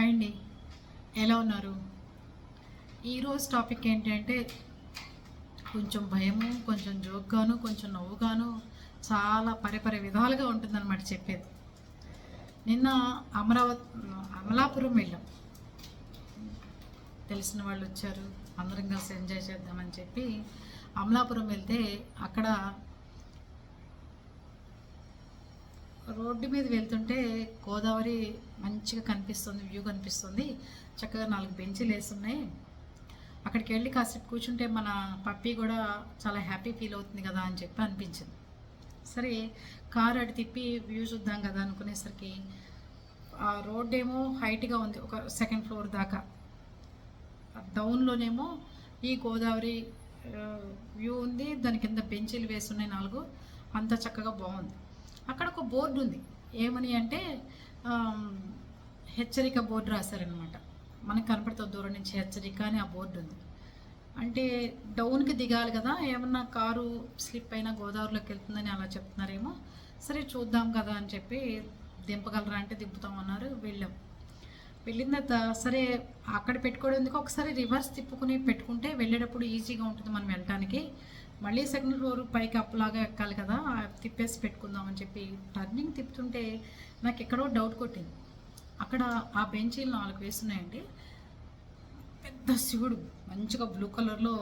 Hi అండి. ఎలా ఉన్నారు? ఈరోజు టాపిక్ ఏంటంటే కొంచెం భయము కొంచెం జోక్గాను కొంచెం నవ్వుగాను చాలా పరిపరి విధాలుగా ఉంటుందన్నమాట చెప్పేది. నిన్న అమరావతి అమలాపురం వెళ్ళాం. తెలిసిన వాళ్ళు వచ్చారు. అందరం కలిసి ఎంజాయ్ చేద్దామని చెప్పి అమలాపురం వెళ్తే అక్కడ రోడ్డు మీద వెళ్తుంటే గోదావరి మంచిగా కనిపిస్తుంది వ్యూ కనిపిస్తుంది. చక్కగా నాలుగు బెంచీలు వేస్తున్నాయి అక్కడికి వెళ్ళి కాసేపు కూర్చుంటే మన పప్పి కూడా చాలా హ్యాపీ ఫీల్ అవుతుంది కదా అని చెప్పి అనిపించింది. సరే కారు అటు తిప్పి వ్యూ చూద్దాం కదా అనుకునేసరికి ఆ రోడ్ ఏమో హైట్గా ఉంది ఒక సెకండ్ ఫ్లోర్ దాకా. డౌన్లోనేమో ఈ గోదావరి వ్యూ ఉంది దాని కింద బెంచీలు వేస్తున్నాయి నాలుగు. అంత చక్కగా బాగుంది. అక్కడ ఒక బోర్డు ఉంది. ఏమని అంటే హెచ్చరిక బోర్డు రాశారనమాట మనకు కనపడుతుంది దూరం నుంచి హెచ్చరిక అని ఆ బోర్డు ఉంది. అంటే డౌన్కి దిగాలి కదా ఏమన్నా కారు స్లిప్ అయినా గోదావరిలోకి వెళ్తుందని అలా చెప్తున్నారేమో సరే చూద్దాం కదా అని చెప్పి దింపగలరా అంటే దింపుతామన్నారు వెళ్ళాం. వెళ్ళిన తర్వాత సరే అక్కడ పెట్టుకోవడం ఎందుకు? ఒకసారి రివర్స్ తిప్పుకుని పెట్టుకుంటే వెళ్ళేటప్పుడు ఈజీగా ఉంటుంది మనం వెళ్ళటానికి. మళ్ళీ సెకండ్ ఫ్లోర్ పైకి అప్పులాగా ఎక్కాలి కదా తిప్పేసి పెట్టుకుందామని చెప్పి టర్నింగ్ తిప్పుతుంటే నాకు ఎక్కడో డౌట్ కొట్టింది. అక్కడ ఆ బెంచీలు నాలుగు వేస్తున్నాయండి. పెద్ద శివుడు మంచిగా బ్లూ కలర్లో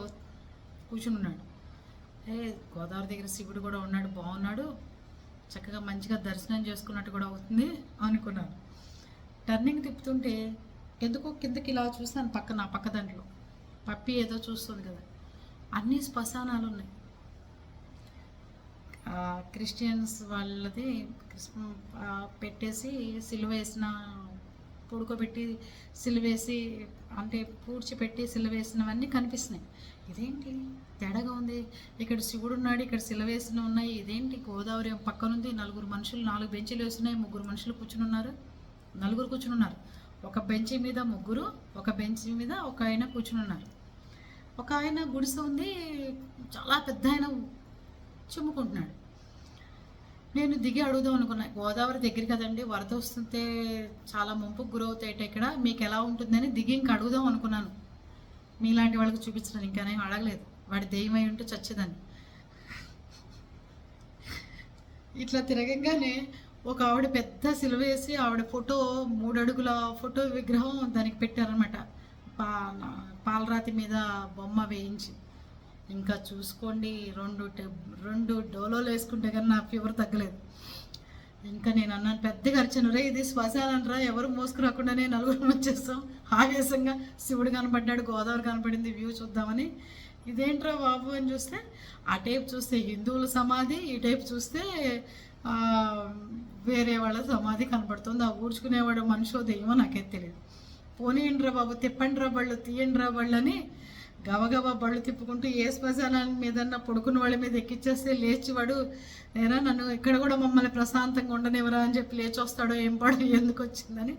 కూర్చుని ఉన్నాడు. ఏ గోదావరి దగ్గర శివుడు కూడా ఉన్నాడు బాగున్నాడు. చక్కగా మంచిగా దర్శనం చేసుకున్నట్టు కూడా అవుతుంది అనుకున్నాను. టర్నింగ్ తిప్పుతుంటే ఎందుకో కిందకి ఇలా చూసాను పక్కన నా పక్క దాంట్లో. పప్పి ఏదో చూస్తుంది కదా. అన్ని శ్మశానాలు ఉన్నాయి క్రిస్టియన్స్ వాళ్ళది పెట్టేసి సిలువేసిన పూడుకోబెట్టి సిలువేసి అంటే పూడ్చిపెట్టి సిలువేసినవన్నీ కనిపిస్తున్నాయి. ఇదేంటి? తేడాగా ఉంది. ఇక్కడ శివుడు ఉన్నాడు ఇక్కడ సిలువేసిన ఉన్నాయి. ఇదేంటి? గోదావరి పక్కనుంది. నలుగురు మనుషులు నాలుగు బెంచీలు వేస్తున్నాయి. ముగ్గురు మనుషులు కూర్చుని ఉన్నారు నలుగురు కూర్చుని ఉన్నారు ఒక బెంచ్ మీద ముగ్గురు ఒక బెంచ్ మీద ఒక ఆయన కూర్చుని ఉన్నారు ఒక ఆయన గుడిసె ఉంది చాలా పెద్ద ఆయన చుమ్ముకుంటున్నాడు. నేను దిగి అడుగుదాం అనుకున్నా గోదావరి దగ్గర కదండి వరద వస్తుంటే చాలా ముంపుకు గురవుతాయట ఇక్కడ మీకు ఎలా ఉంటుందని దిగి ఇంక అడుగుదాం అనుకున్నాను. మీలాంటి వాళ్ళకి చూపించడం ఇంకానేం అడగలేదు వాడి దెయ్యమై ఉంటే చచ్చేదాన్ని. ఇట్లా తిరగంగానే ఒక ఆవిడ పెద్ద సిలువ వేసి ఆవిడ ఫోటో మూడు అడుగుల ఫోటో విగ్రహం దానికి పెట్టారనమాట పా పాలరాతి మీద బొమ్మ వేయించి ఇంకా చూసుకోండి రెండు రెండు డోలోలు వేసుకుంటే కానీ నా ఫీవర్ తగ్గలేదు. ఇంకా నేను అన్నాను పెద్దగా అరిచాను రే ఇది శ్మశానం ఎవరు మోసుకురాకుండానే నలుగురు వచ్చేస్తాం. ఆవేశంగా శివుడు కనపడ్డాడు గోదావరి కనపడింది వ్యూ చూద్దామని. ఇదేంట్రా బాబు అని చూస్తే ఆ టైప్ చూస్తే హిందువుల సమాధి ఈ టైప్ చూస్తే వేరే వాళ్ళ సమాధి కనపడుతుంది. ఆ ఊడ్చుకునేవాడు మనిషో దెయ్యమో నాకైతే తెలియదు పోనీయండిరా బాబు తిప్పండిరా బళ్ళు తీయండిరా బళ్ళు అని గవగవ బళ్ళు తిప్పుకుంటూ ఏ శ్మశానాన్ని మీదన్నా పడుకున్న వాళ్ళ మీద ఎక్కిచ్చేస్తే లేచివాడు నేరా నేనా నన్ను ఇక్కడ కూడా మమ్మల్ని ప్రశాంతంగా ఉండనివ్వరా? అని చెప్పి లేచి వస్తాడో ఏం పాడో ఎందుకు వచ్చిందని.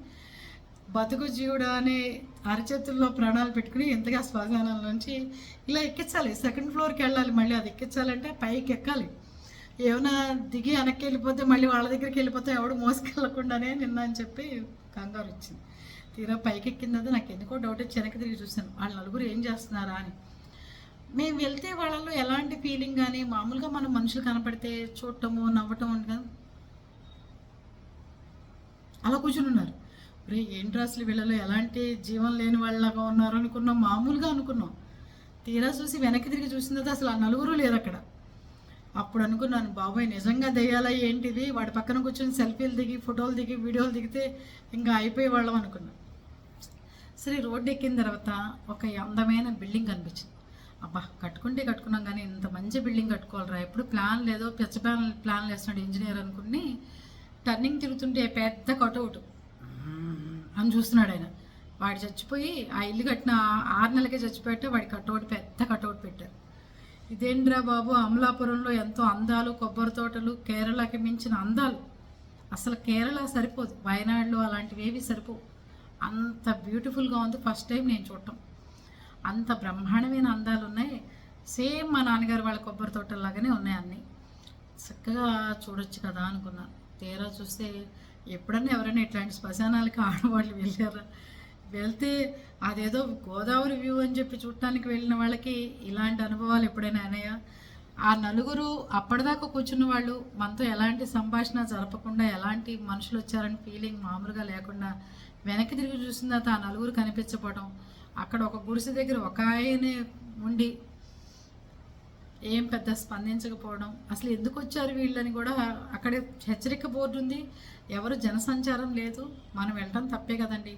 బతుకు జీవుడు అనే అరచేతుల్లో ప్రాణాలు పెట్టుకుని ఎంతగా శ్మశానాల నుంచి ఇలా ఎక్కించాలి. సెకండ్ ఫ్లోర్కి వెళ్ళాలి మళ్ళీ అది ఎక్కించాలంటే పైకి ఎక్కాలి. ఏమైనా దిగి వెనక్కి వెళ్ళిపోతే మళ్ళీ వాళ్ళ దగ్గరికి వెళ్ళిపోతే ఎవడు మోసుకెళ్ళకుండానే నిన్న అని చెప్పి కంగారు వచ్చింది. తీరా పైకి నాకు ఎందుకో డౌట్ వచ్చి వెనక్కి తిరిగి చూశాను. వాళ్ళ నలుగురు ఏం చేస్తున్నారా అని. మేము వెళ్తే వాళ్ళలో ఎలాంటి ఫీలింగ్ కానీ మామూలుగా మనం మనుషులు కనపడితే చూడటము నవ్వటం అని కదా. అలా కూర్చుని ఉన్నారు. రే ఏంట్రా అసలు వీళ్ళలో ఎలాంటి జీవం లేని వాళ్ళలాగా ఉన్నారు అనుకున్నాం మామూలుగా అనుకున్నాం. తీరా చూసి వెనక్కి తిరిగి చూసిన తర్వాత అసలు ఆ నలుగురు లేరు అక్కడ అప్పుడు అనుకున్నాను బాబాయ్ నిజంగా దెయ్యాలా ఏంటిది? వాడి పక్కన కూర్చొని సెల్ఫీలు దిగి ఫోటోలు దిగి వీడియోలు దిగితే ఇంకా అయిపోయే వాళ్ళం అనుకున్నాను సరే రోడ్డు ఎక్కిన తర్వాత ఒక అందమైన బిల్డింగ్ కనిపించింది. అబ్బా కట్టుకుంటే కట్టుకున్నాం కానీ ఇంత మంచి బిల్డింగ్ కట్టుకోవాలరా. ఎప్పుడు ప్లాన్ లేదో పెద్ద ప్లాన్ ప్లాన్ వేస్తున్నాడు ఇంజనీర్ అనుకుని టర్నింగ్ తిరుగుతుంటే పెద్ద కటౌట్ అని చూస్తున్నాడు ఆయన. వాడు చచ్చిపోయి ఆ ఇల్లు కట్టిన ఆరు నెలలకే చచ్చిపోయాట వాడి కటౌట్ పెద్ద కటౌట్ పెట్టారు. ఇదేంద్రా బాబు అమలాపురంలో ఎంతో అందాలు కొబ్బరి తోటలు కేరళకి మించిన అందాలు. అసలు కేరళ సరిపోదు వయనాడులో అలాంటివి ఏవి సరిపోవు. అంత బ్యూటిఫుల్గా ఉంది ఫస్ట్ టైం నేను చూడటం. అంత బ్రహ్మాండమైన అందాలు ఉన్నాయి సేమ్ మా నాన్నగారు వాళ్ళ కొబ్బరి తోటల్లాగానే ఉన్నాయి అన్నీ. చక్కగా చూడొచ్చు కదా అనుకున్నాను. తీరా చూస్తే ఎప్పుడన్నా ఎవరైనా ఇట్లాంటి శ్మశానాలకి ఆడవాళ్ళు వెళ్ళారా? వెళ్తే అదేదో గోదావరి వ్యూ అని చెప్పి చూడటానికి వెళ్ళిన వాళ్ళకి ఇలాంటి అనుభవాలు ఎప్పుడైనా అయినాయా? ఆ నలుగురు అప్పటిదాకా కూర్చున్న వాళ్ళు మనతో ఎలాంటి సంభాషణ జరపకుండా ఎలాంటి మనుషులు వచ్చారని ఫీలింగ్ మామూలుగా లేకుండా వెనక్కి తిరిగి చూసిన తర్వాత ఆ నలుగురు కనిపించకపోవడం అక్కడ ఒక గుడిసె దగ్గర ఒక ఆయనే ఉండి ఏం పెద్ద స్పందించకపోవడం అసలు ఎందుకు వచ్చారు వీళ్ళని కూడా అక్కడే హెచ్చరిక బోర్డు ఉంది. ఎవరు జనసంచారం లేదు. మనం వెళ్ళటం తప్పే కదండి.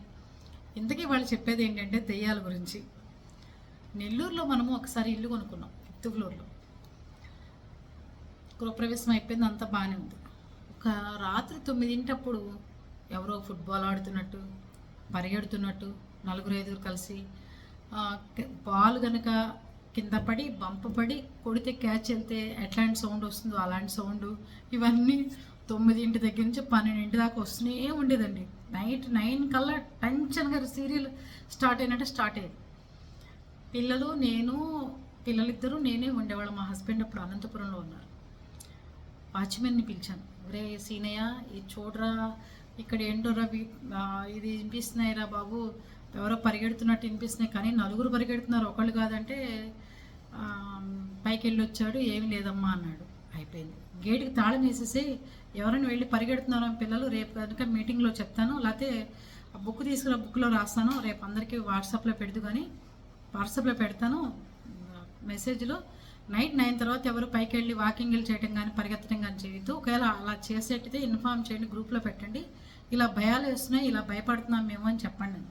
ఇంతకీ వాళ్ళు చెప్పేది ఏంటంటే దెయ్యాల గురించి. నెల్లూరులో మనము ఒకసారి ఇల్లు కొనుక్కున్నాం ఫిఫ్త్ ఫ్లోర్లో గృహప్రవేశం అయిపోయింది అంతా బాగానే ఉంది. ఒక రాత్రి తొమ్మిదింటప్పుడు ఎవరో ఫుట్బాల్ ఆడుతున్నట్టు పరిగెడుతున్నట్టు నలుగురు ఐదుగురు కలిసి బాల్ కనుక కింద పడి బంప పడి కొడితే క్యాచ్ వెళ్తే ఎట్లాంటి సౌండ్ వస్తుందో అలాంటి సౌండ్ ఇవన్నీ తొమ్మిదింటి దగ్గర నుంచి పన్నెండింటి దాకా వస్తూనే ఉండేదండి. నైట్ నైన్ కల్లా టెన్షన్గా సీరియల్ స్టార్ట్ అయినట్టు స్టార్ట్ అయ్యేది. పిల్లలు నేను పిల్లలిద్దరూ నేనే ఉండేవాళ్ళం. మా హస్బెండ్ అప్పుడు అనంతపురంలో ఉన్నారు. వాచ్మెన్ని పిలిచాను. ఒరే సీనయ్య ఇది చూడరా ఇక్కడ ఏంటోరా ఇది వినిపిస్తున్నాయిరా బాబు. ఎవరో పరిగెడుతున్నట్టు వినిపిస్తున్నాయి. కానీ నలుగురు పరిగెడుతున్నారు. ఒకళ్ళు కాదంటే పైకి వెళ్ళి వచ్చాడు ఏమీ లేదమ్మా అన్నాడు. అయిపోయింది. గేటుకి తాళం వేసేసి ఎవరైనా వెళ్ళి పరిగెడుతున్నారో పిల్లలు రేపు కనుక మీటింగ్లో చెప్తాను లేకపోతే ఆ బుక్ తీసుకున్న బుక్లో రాస్తాను రేపు అందరికీ వాట్సాప్లో పెడదు కానీ వాట్సాప్లో పెడతాను మెసేజ్లో. నైట్ నైన్ తర్వాత ఎవరు పైకి వెళ్ళి వాకింగ్ వెళ్ళి చేయటం కానీ పరిగెత్తడం కానీ చేయొద్దు. ఒకవేళ అలా చేసేటితే ఇన్ఫామ్ చేయండి గ్రూప్లో పెట్టండి. ఇలా భయాలు వేస్తున్నాయి ఇలా భయపడుతున్నాం మేము అని చెప్పండి.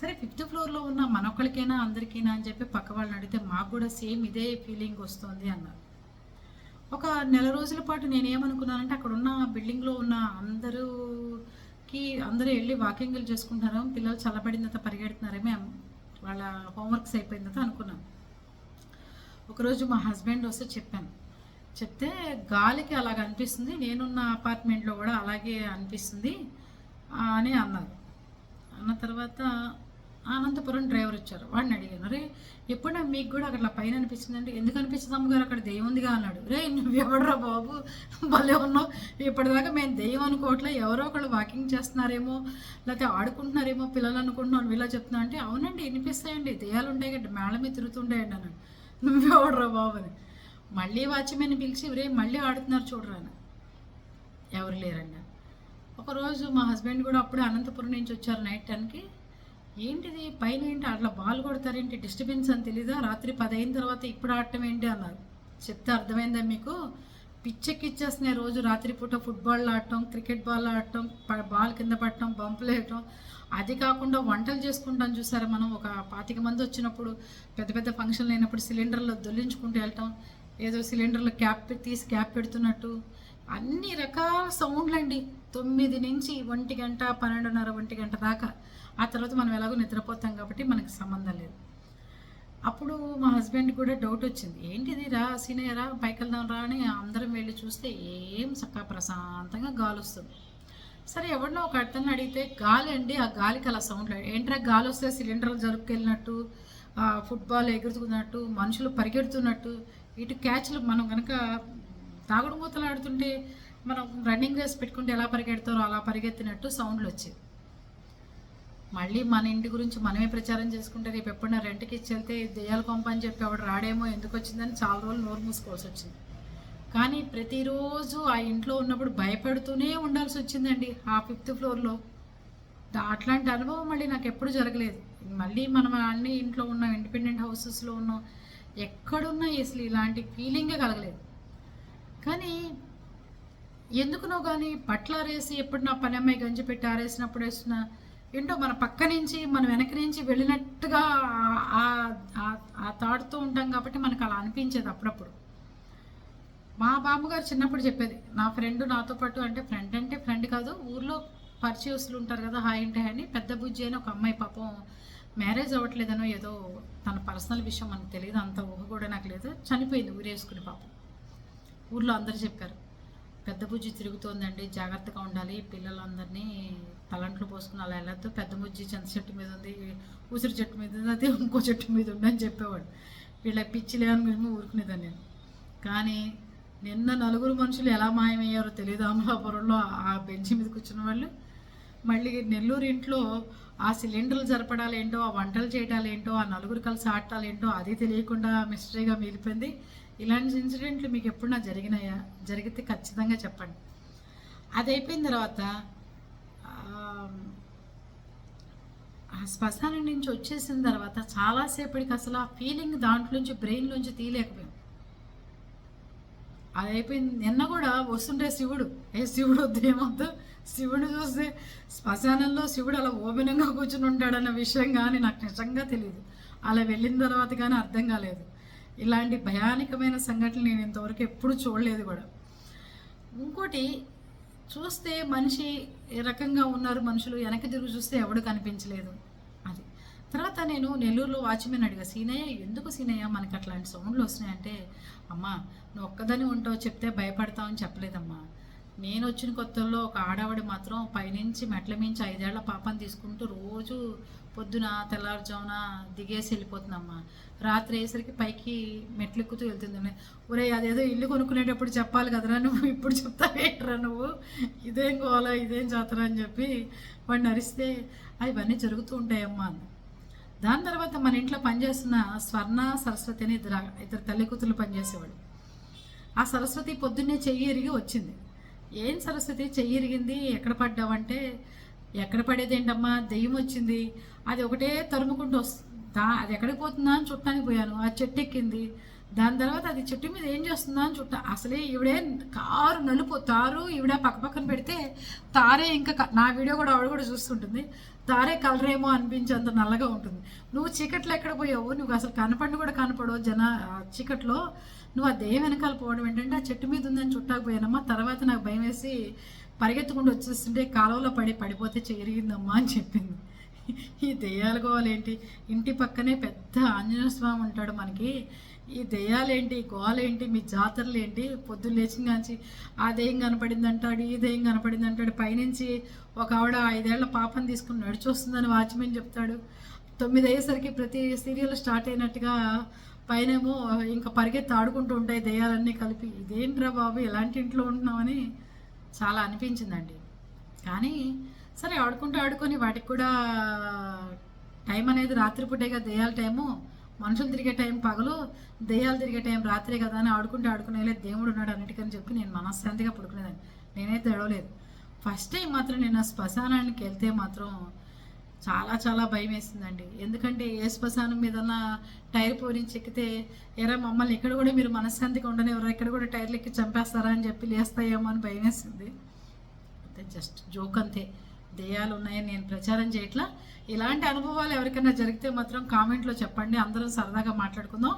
సరే ఫిఫ్త్ ఫ్లోర్లో ఉన్న మనొక్కడికైనా అందరికీనా అని చెప్పి పక్క వాళ్ళని అడిగితే మాకు కూడా సేమ్ ఇదే ఫీలింగ్ వస్తుంది అన్నారు. ఒక నెల రోజుల పాటు నేను ఏమనుకున్నానంటే అక్కడ ఉన్న బిల్డింగ్లో ఉన్న అందరూకి అందరూ వెళ్ళి వాకింగ్లు చేసుకుంటారు పిల్లలు చల్లబడిన తర్వాత పరిగెడుతున్నారేమో వాళ్ళ హోంవర్క్స్ అయిపోయిన తర్వాత అనుకున్నాను ఒకరోజు మా హస్బెండ్ వస్తే చెప్పాను. చెప్తే గాలికి అలాగ అనిపిస్తుంది నేనున్న అపార్ట్మెంట్లో కూడా అలాగే అనిపిస్తుంది అని అన్నారు. అన్న తర్వాత అనంతపురం డ్రైవర్ వచ్చారు. వాడిని అడిగాను రే ఎప్పుడన్నా మీకు కూడా అక్కడ పైన అనిపించింది ఎందుకు అనిపిస్తుంది అమ్మగారు? అక్కడ దెయ్యం ఉందిగా అన్నాడు. రే నువ్వెవడరా బాబు? భలే ఉన్నావు. ఇప్పటిదాకా మేము దెయ్యం అనుకోవట్లే. ఎవరో ఒకళ్ళు వాకింగ్ చేస్తున్నారేమో లేకపోతే ఆడుకుంటున్నారేమో పిల్లలు అనుకుంటున్నాను ఇలా చెప్తున్నా అంటే అవునండి వినిపిస్తాయండి. దెయ్యాలు ఉంటాయి కదా మేళ మీద తిరుగుతుంటాయండి అన్నాడు. నువ్వెవడరా బాబు అని. మళ్ళీ వాచ్మెన్ పిలిచి రే మళ్ళీ ఆడుతున్నారు చూడరా ఎవరు లేరండి. ఒకరోజు మా హస్బెండ్ కూడా అప్పుడే అనంతపురం నుంచి వచ్చారు నైట్ టెన్కి. ఏంటిది? పైన ఏంటి? అట్లా బాల్ కొడతారేంటి? డిస్టర్బెన్స్ అని తెలీదా? రాత్రి పది అయిన తర్వాత ఇప్పుడు ఆడటం ఏంటి అన్నారు. చెప్తే అర్థమైందా మీకు? పిచ్చెక్కిచ్చేస్తున్నాయి రోజు రాత్రిపూట ఫుట్బాల్ ఆడటం క్రికెట్ బాల్ ఆడటం ప- బాల్ కింద పడటం బంపులు వేయటం. అది కాకుండా వంటలు చేసుకుంటాం చూసారా మనం? ఒక పాతిక మంది వచ్చినప్పుడు పెద్ద పెద్ద ఫంక్షన్లు అయినప్పుడు సిలిండర్లో దొల్లించుకుంటూ వెళ్ళటం ఏదో సిలిండర్లో క్యాప్ తీసి క్యాప్ పెడుతున్నట్టు. అన్ని రకాల సౌండ్లు అండి తొమ్మిది నుంచి ఒంటి గంట పన్నెండున్నర ఒంటి గంట దాకా. ఆ తర్వాత మనం ఎలాగో నిద్రపోతాం కాబట్టి మనకి సంబంధం లేదు. అప్పుడు మా హస్బెండ్ కూడా డౌట్ వచ్చింది. ఏంటిది రా సీనియర్ రా పైకి వెళ్దాం రా అని అందరం వెళ్ళి చూస్తే ఏం చక్కగా ప్రశాంతంగా గాలి వస్తుంది. సరే ఎవరినో ఒక అర్థం అడిగితే గాలి అండి ఆ గాలికి అలా సౌండ్ ఏంట్రా గాలి వస్తే సిలిండర్లు జరుపుకెళ్ళినట్టు ఫుట్బాల్ ఎగురుతున్నట్టు మనుషులు పరిగెడుతున్నట్టు ఇటు క్యాచ్లు మనం కనుక తాగుడు మూతలు ఆడుతుంటే మనం రన్నింగ్ రేస్ పెట్టుకుంటే ఎలా పరిగెడతారో అలా పరిగెత్తినట్టు సౌండ్లు వచ్చేది మళ్ళీ మన ఇంటి గురించి మనమే ప్రచారం చేసుకుంటే రేపు ఎప్పుడైనా రెంట్కి ఇచ్చి వెళ్తే దెయ్యాల కొంప అని చెప్పి ఆవిడ రాడేమో ఎందుకు వచ్చిందని చాలా రోజులు నోరు మూసుకోవాల్సి వచ్చింది. కానీ ప్రతిరోజు ఆ ఇంట్లో ఉన్నప్పుడు భయపడుతూనే ఉండాల్సి వచ్చిందండి ఆ ఫిఫ్త్ ఫ్లోర్లో. అట్లాంటి అనుభవం మళ్ళీ నాకు ఎప్పుడు జరగలేదు. మళ్ళీ మనం అన్ని ఇంట్లో ఉన్నాం ఇండిపెండెంట్ హౌసెస్లో ఉన్నాం ఎక్కడున్నా అసలు ఇలాంటి ఫీలింగే కలగలేదు. కానీ ఎందుకునో కానీ పట్ల ఆరేసి ఎప్పుడు నా పని అమ్మాయి గంజి పెట్టి ఆరేసినప్పుడు వేసిన ఏంటో మన పక్క నుంచి మన వెనక నుంచి వెళ్ళినట్టుగా ఆ- ఆ- తాడుతూ ఉంటాం కాబట్టి మనకు అలా అనిపించేది అప్పుడప్పుడు. మా బామ్మగారు చిన్నప్పుడు చెప్పేది నా ఫ్రెండ్ నాతో పాటు అంటే ఫ్రెండ్ అంటే ఫ్రెండ్ కాదు ఊర్లో పరిచయస్తులు ఉంటారు కదా హాయ్ అంటే అని పెద్ద బుజ్జి అని ఒక అమ్మాయి పాపం మ్యారేజ్ అవ్వట్లేదనో ఏదో తన పర్సనల్ విషయం మనకు తెలియదు అంత ఊహ కూడా నాకు లేదు చనిపోయింది ఊరేసుకుని పాపం. ఊర్లో అందరు చెప్పారు. పెద్ద బుజ్జి తిరుగుతోందండి. జాగ్రత్తగా ఉండాలి. పిల్లలందరినీ తలంట్లు పోసుకుని అలా వెళ్ళొద్దు. పెద్ద బుజ్జి చింత చెట్టు మీద ఉంది. ఉసిరి చెట్టు మీద ఉంది. అదే ఇంకో చెట్టు మీద ఉంది అని చెప్పేవాడు. వీళ్ళ పిచ్చి అని మేము ఊరుకునేదాన్ని. నేను కానీ నిన్న నలుగురు మనుషులు ఎలా మాయమయ్యారో తెలియదు అమలాపురంలో ఆ బెంచ్ మీద కూర్చున్న వాళ్ళు. మళ్ళీ నెల్లూరు ఇంట్లో ఆ సిలిండర్లు జరపడాలేంటో ఆ వంటలు చేయడాలేంటో ఆ నలుగురు కలిసి ఆడటాలేంటో అది తెలియకుండా మిస్టరీగా మిగిలిపోయింది. ఇలాంటి ఇన్సిడెంట్లు మీకు ఎప్పుడన్నా జరిగినాయా? జరిగితే ఖచ్చితంగా చెప్పండి. అది అయిపోయిన తర్వాత ఆ, శ్మశానం నుంచి వచ్చేసిన తర్వాత చాలాసేపటికి అసలు ఆ ఫీలింగ్ దాంట్లోంచి బ్రెయిన్లోంచి తీయలేకపోయాం. అది అయిపోయింది నిన్న కూడా వస్తుంటే శివుడు ఏ శివుడు వద్దు ఏమొద్దు? శివుడు చూస్తే శ్మశానంలో శివుడు అలా ఓపెనంగా కూర్చుని ఉంటాడన్న విషయం కానీ నాకు నిజంగా తెలియదు అలా వెళ్ళిన తర్వాత కానీ అర్థం కాలేదు. ఇలాంటి భయానకమైన సంఘటనలు నేను ఇంతవరకు ఎప్పుడు చూడలేదు కూడా. ఇంకోటి చూస్తే మనిషి ఏ రకంగా ఉన్నారు మనుషులు వెనక్కి తిరుగు చూస్తే ఎవడు కనిపించలేదు. అది. తర్వాత నేను నెల్లూరులో వాచ్మెన్ అడిగా సీనయ్య ఎందుకు సీనయ్య? మనకి అట్లాంటి సౌండ్లు వస్తున్నాయంటే అమ్మా నువ్వు ఒక్కదని ఉంటావు చెప్తే భయపడతావని చెప్పలేదమ్మా. నేను వచ్చిన కొత్తల్లో ఒక ఆడవాడు మాత్రం పైనుంచి మెట్ల మించి ఐదేళ్ళ పాపని తీసుకుంటూ రోజు పొద్దున తెల్లారుజామున దిగేసి వెళ్ళిపోతుందమ్మా రాత్రి అయ్యేసరికి పైకి మెట్లు ఎక్కుతూ వెళ్తుంది. ఒరే అదేదో ఇల్లు కొనుక్కునేటప్పుడు చెప్పాలి కదరా నువ్వు? ఇప్పుడు చెప్తావేంట్రా నువ్వు? ఇదేం గోల ఇదేం చేతరా అని చెప్పి వాడిని అరిస్తే అవన్నీ జరుగుతూ ఉంటాయమ్మా అని దాని తర్వాత మన ఇంట్లో పనిచేస్తున్న స్వర్ణ సరస్వతి అని ఇద్దరు ఇద్దరు తల్లి కూతురు పనిచేసేవాడు ఆ సరస్వతి పొద్దున్నే చెయ్యి ఇరిగి వచ్చింది. ఏం సరస్వతి? చెయ్యి ఇరిగింది? ఎక్కడ పడ్డావంటే? ఎక్కడ పడేది ఏంటమ్మా దెయ్యం వచ్చింది. అది ఒకటే తరుముకుంటూ వస్తుంది దా అది ఎక్కడికి పోతుందా అని చుట్టానికి పోయాను. ఆ చెట్టు ఎక్కింది. దాని తర్వాత అది చెట్టు మీద ఏం చేస్తుందా అని చుట్టా అసలే ఈవిడే కారు నలుపు తారు ఈవిడ పక్క పక్కన పెడితే తారే ఇంకా నా వీడియో కూడా ఆవిడ కూడా చూస్తుంటుంది. తారే కలరేమో అనిపించేంత నల్లగా ఉంటుంది. నువ్వు చీకట్లో ఎక్కడ పోయావు? నువ్వు అసలు కనపడి కూడా కనపడవు జన ఆ చీకట్లో. నువ్వు ఆ దేహం వెనకాల పోవడం ఏంటంటే ఆ చెట్టు మీద ఉందని చుట్టాకపోయానమ్మా తర్వాత నాకు భయం వేసి పరిగెత్తుకుంటూ వచ్చేస్తుంటే కాలువలో పడి పడిపోతే చెరిగిందమ్మా అని చెప్పింది. ఈ దెయ్యాలు గోవాలేంటి ఇంటి పక్కనే పెద్ద ఆంజనేయ స్వామి ఉంటాడు మనకి. ఈ దెయ్యాలేంటి? గోవాలేంటి మీ జాతరలు ఏంటి పొద్దున్న లేచిన కాంచి ఆ దెయ్యం కనపడింది అంటాడు ఈ దెయ్యం కనపడింది అంటాడు పైనుంచి ఒక ఆవిడ ఐదేళ్ళ పాపం తీసుకుని నడిచొస్తుందని వాచ్మెన్ చెప్తాడు. తొమ్మిది అయ్యేసరికి ప్రతి సీరియల్ స్టార్ట్ అయినట్టుగా పైనేమో ఇంకా పరిగెత్తి ఆడుకుంటూ ఉంటాయి దెయ్యాలన్నీ కలిపి. ఇదేంట్రా బాబు ఎలాంటి ఇంట్లో ఉంటున్నామని చాలా అనిపించిందండి. కానీ సరే ఆడుకుంటూ ఆడుకొని వాటికి కూడా టైం అనేది రాత్రిపూటేగా దెయ్యాల టైము. మనుషులు తిరిగే టైం పగలు దెయ్యాలు తిరిగే టైం రాత్రే కదా అని ఆడుకుంటూ ఆడుకునేలే దేవుడు ఉన్నాడు అన్నిటికని చెప్పి నేను మనశ్శాంతిగా పడుకునేదాన్ని. నేనైతే ఏడవలేదు ఫస్ట్ టైం మాత్రం నేను ఆ శ్మశానానికి వెళ్తే మాత్రం చాలా చాలా భయం వేసిందండి. ఎందుకంటే ఏ శ్మశానం మీద టైర్ పోరించి ఎక్కితే ఎరా మమ్మల్ని ఇక్కడ కూడా మీరు మనశ్శాంతిగా ఉండనివ్వరు? ఇక్కడ కూడా టైర్లు ఎక్కి చంపేస్తారా? అని చెప్పి లేస్తాయేమో అని భయం వేసింది. అంతే జస్ట్ జోక్ అంతే. దెయ్యాలు ఉన్నాయని నేను ప్రచారం చేయట్లా. ఇలాంటి అనుభవాలు ఎవరికైనా జరిగితే మాత్రం కామెంట్లో చెప్పండి. అందరం సరదాగా మాట్లాడుకుందాం.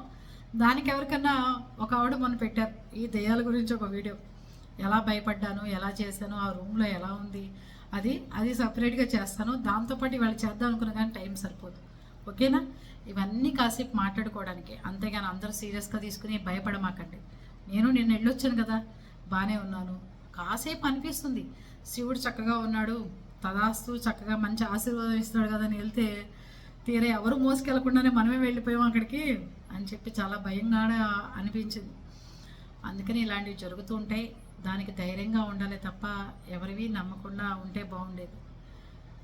దానికి ఎవరికన్నా ఒక ఆవిడ మొన్న పెట్టారు. ఈ దెయ్యాల గురించి ఒక వీడియో. ఎలా భయపడ్డాను? ఎలా చేశాను? ఆ రూమ్లో ఎలా ఉంది? అది అది సపరేట్గా చేస్తాను. దాంతోపాటు ఇవాళ చేద్దాం అనుకున్న కానీ టైం సరిపోదు. ఓకేనా? ఇవన్నీ కాసేపు మాట్లాడుకోవడానికి. అంతేగాని అందరూ సీరియస్గా తీసుకుని భయపడమాకండి. నేను నిన్న వెళ్ళొచ్చాను కదా. బాగానే ఉన్నాను. కాసేపు అనిపిస్తుంది. శివుడు చక్కగా ఉన్నాడు. తదాస్తు చక్కగా మంచి ఆశీర్వాదం ఇస్తాడు కదా అని వెళ్తే తీరే ఎవరు మోసుకెళ్ళకుండానే మనమే వెళ్ళిపోయాం అక్కడికి అని చెప్పి చాలా భయంగా అనిపించింది. అందుకని ఇలాంటివి జరుగుతూ ఉంటాయి. దానికి ధైర్యంగా ఉండాలి తప్ప ఎవరివి నమ్మకుండా ఉంటే బాగుండేది.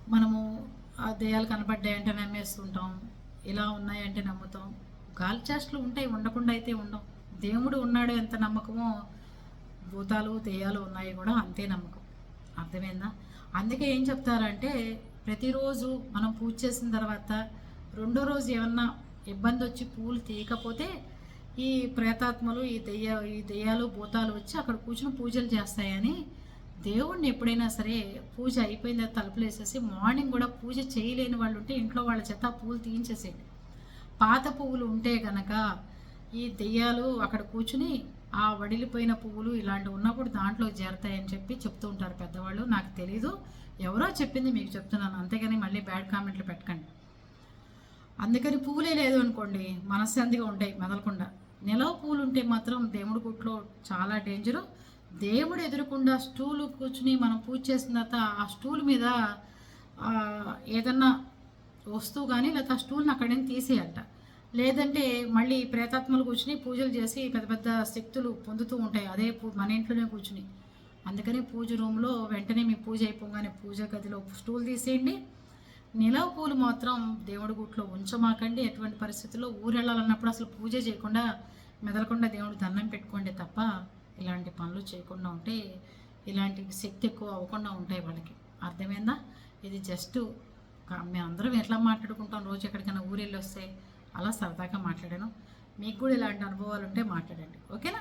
మనము ఆ దెయ్యాలు కనపడ్డాయంటే నమ్మేస్తుంటాం. ఇలా ఉన్నాయంటే నమ్ముతాం. గాలి చేష్టలు ఉంటాయి ఉండకుండా అయితే ఉండవు దేవుడు ఉన్నాడు ఎంత నమ్మకమో భూతాలు దెయ్యాలు ఉన్నాయి కూడా అంతే నమ్మకం. అర్థమైందా? అందుకే ఏం చెప్తారంటే ప్రతిరోజు మనం పూజ చేసిన తర్వాత రెండో రోజు ఏమన్నా ఇబ్బంది వచ్చి పూలు తీయకపోతే ఈ ప్రేతాత్మలు ఈ దెయ్య ఈ దెయ్యాలు భూతాలు వచ్చి అక్కడ కూర్చుని పూజలు చేస్తాయని దేవుణ్ణి ఎప్పుడైనా సరే పూజ అయిపోయిన తలుపులు వేసేసి మార్నింగ్ కూడా పూజ చేయలేని వాళ్ళు ఉంటే ఇంట్లో వాళ్ళ చేత ఆ పూలు తీయించేసేయండి. పాత పువ్వులు ఉంటే గనక ఈ దెయ్యాలు అక్కడ కూర్చుని ఆ వడిలిపోయిన పువ్వులు ఇలాంటివి ఉన్నప్పుడు దాంట్లో చేరతాయని చెప్పి చెప్తూ ఉంటారు పెద్దవాళ్ళు. నాకు తెలీదు. ఎవరో చెప్పింది మీకు చెప్తున్నాను. అంతేగాని మళ్ళీ బ్యాడ్ కామెంట్లు పెట్టకండి. అందుకని పువ్వులే లేదు అనుకోండి మనశ్శాంతిగా ఉంటాయి మెదలకుండా. నిలవ పువ్వులు ఉంటే మాత్రం దేవుడి గుట్లో చాలా డేంజరు. దేవుడు ఎదురకుండా స్టూలు కూర్చుని మనం పూజ చేసిన తర్వాత ఆ స్టూల్ మీద ఏదన్నా వస్తువు కానీ లేకపోతే ఆ స్టూల్ని అక్కడి నుంచి తీసేయంట. లేదంటే మళ్ళీ ప్రేతాత్మలు కూర్చుని పూజలు చేసి పెద్ద పెద్ద శక్తులు పొందుతూ ఉంటాయి. అదే పూ- మన ఇంట్లోనే కూర్చుని. అందుకని పూజ రూమ్లో వెంటనే మీ పూజ అయిపోగానే పూజ గదిలో స్టూల్ తీసేయండి. నిలవ పూలు మాత్రం దేవుడి గుట్లో ఉంచమాకండి. ఎటువంటి పరిస్థితుల్లో ఊరెళ్ళాలన్నప్పుడు అసలు పూజ చేయకుండా మెదలకుండా దేవుడు దండం పెట్టుకోండి తప్ప ఇలాంటి పనులు చేయకుండా ఉంటే ఇలాంటి శక్తి ఎక్కువ అవ్వకుండా ఉంటాయి వాళ్ళకి. అర్థమైందా? ఇది జస్ట్ మేము అందరం ఎట్లా మాట్లాడుకుంటాం? రోజు ఎక్కడికైనా ఊరెళ్ళి వస్తే అలా సరదాగా మాట్లాడాను. మీకు కూడా ఇలాంటి అనుభవాలు ఉంటే మాట్లాడండి. ఓకేనా?